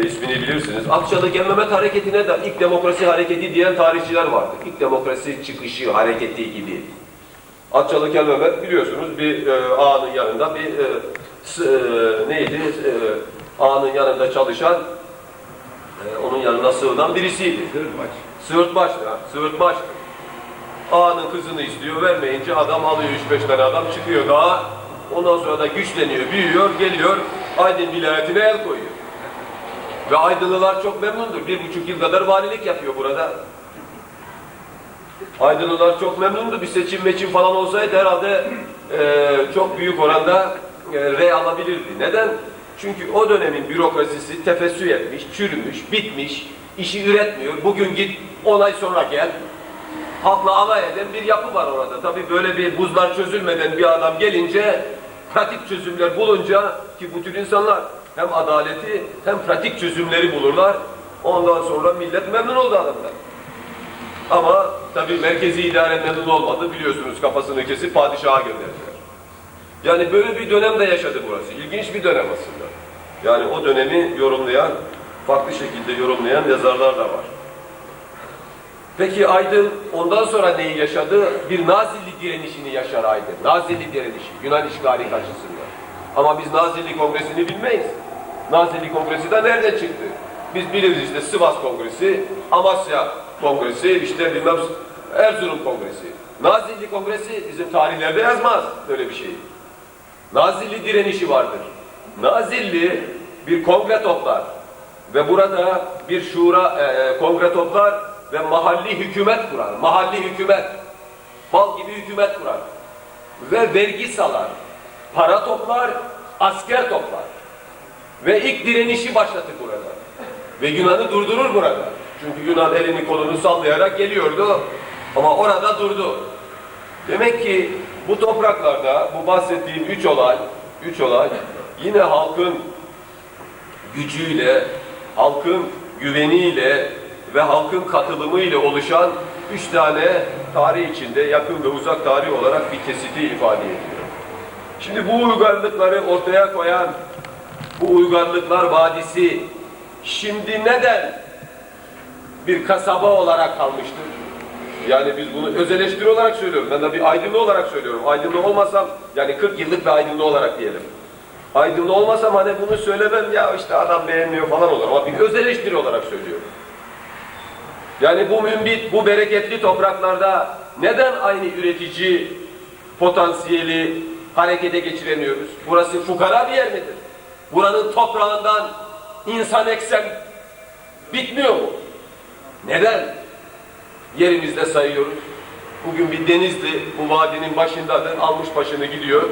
İsmini bilirsiniz. Akçalı Mehmet hareketine de ilk demokrasi hareketi diyen tarihçiler vardı. İlk demokrasi çıkışı hareketi gibi. Akçalı Mehmet biliyorsunuz bir e, ağanın yanında bir e, s- e, neydi e, ağanın yanında çalışan e, onun yanına sığınan birisiydi. Sırbaç. Sığırtbaştı ha, sığırtbaştı. Ağanın kızını istiyor, vermeyince adam alıyor üç beş tane adam çıkıyor dağa. Ondan sonra da güçleniyor, büyüyor, geliyor, Aydın vilayetine el koyuyor. Ve Aydınlılar çok memnundur. Bir buçuk yıl kadar valilik yapıyor burada. Aydınlılar çok memnundu. Bir seçim meçim falan olsaydı herhalde eee, çok büyük oranda eee, rey alabilirdi. Neden? Çünkü o dönemin bürokrasisi tefessü etmiş, çürümüş, bitmiş, işi üretmiyor. Bugün git 10 ay sonra gel. Halkla alay eden bir yapı var orada. Tabii böyle bir buzlar çözülmeden bir adam gelince, pratik çözümler bulunca ki bu tür insanlar hem adaleti hem pratik çözümleri bulurlar. Ondan sonra millet memnun oldu adamlar. Ama tabii merkezi idare memnun olmadı. Biliyorsunuz kafasını kesip padişaha gönderdiler. Yani böyle bir dönemde yaşadı burası. İlginç bir dönem aslında. Yani o dönemi yorumlayan, farklı şekilde yorumlayan yazarlar da var. Peki Aydın ondan sonra neyi yaşadı? Bir Nazilli direnişini yaşar Aydın. Nazilli direnişi, Yunan işgali karşısında. Ama biz Nazilli Kongresi'ni bilmeyiz. Nazilli Kongresi de nereden çıktı? Biz biliriz işte Sivas Kongresi, Amasya Kongresi, işte bilmem Erzurum Kongresi. Nazilli Kongresi bizim tarihlerde yazmaz böyle bir şey. Nazilli direnişi vardır. Nazilli bir kongre toplar ve burada bir şura e, e, kongre toplar ve mahalli hükümet kurar. Mahalli hükümet. Bal gibi hükümet kurar. Ve vergi salar. Para toplar, asker toplar. Ve ilk direnişi başlatır burada. Ve Yunan'ı durdurur burada. Çünkü Yunan elini kolunu sallayarak geliyordu. Ama orada durdu. Demek ki bu topraklarda bu bahsettiğim üç olay, üç olay yine halkın gücüyle, halkın güveniyle ve halkın katılımıyla oluşan üç tane tarih içinde yakın ve uzak tarih olarak bir kesiti ifade ediyor. Şimdi bu uygarlıkları ortaya koyan bu uygarlıklar vadisi şimdi neden bir kasaba olarak kalmıştır? Yani biz bunu öz olarak söylüyorum. Ben de bir aydınlı olarak söylüyorum. Aydınlı olmasam yani 40 yıllık bir aydınlı olarak diyelim. Aydınlı olmasam hani bunu söylemem ya işte adam beğenmiyor falan olur ama bir öz olarak söylüyorum. Yani bu mümbit, bu bereketli topraklarda neden aynı üretici potansiyeli harekete geçiremiyoruz? Burası fukara bir yer midir? Buranın toprağından insan eksen bitmiyor mu? Neden? Yerimizde sayıyoruz. Bugün bir Denizli bu vadinin başındadır, almış başını gidiyor.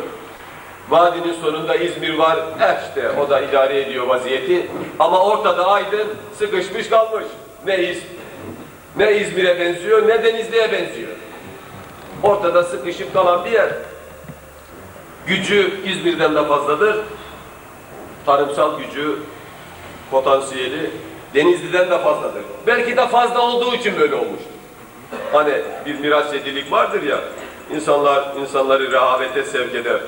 Vadinin sonunda İzmir var, eh işte o da idare ediyor vaziyeti. Ama ortada Aydın sıkışmış kalmış. Ne İz, ne İzmir'e benziyor, ne Denizli'ye benziyor. Ortada sıkışıp kalan bir yer. Gücü İzmir'den de fazladır. Tarımsal gücü, potansiyeli Denizli'den de fazladır. Belki de fazla olduğu için böyle olmuştur. Hani bir miras yedilik vardır ya, insanlar insanları rehavete sevk eder.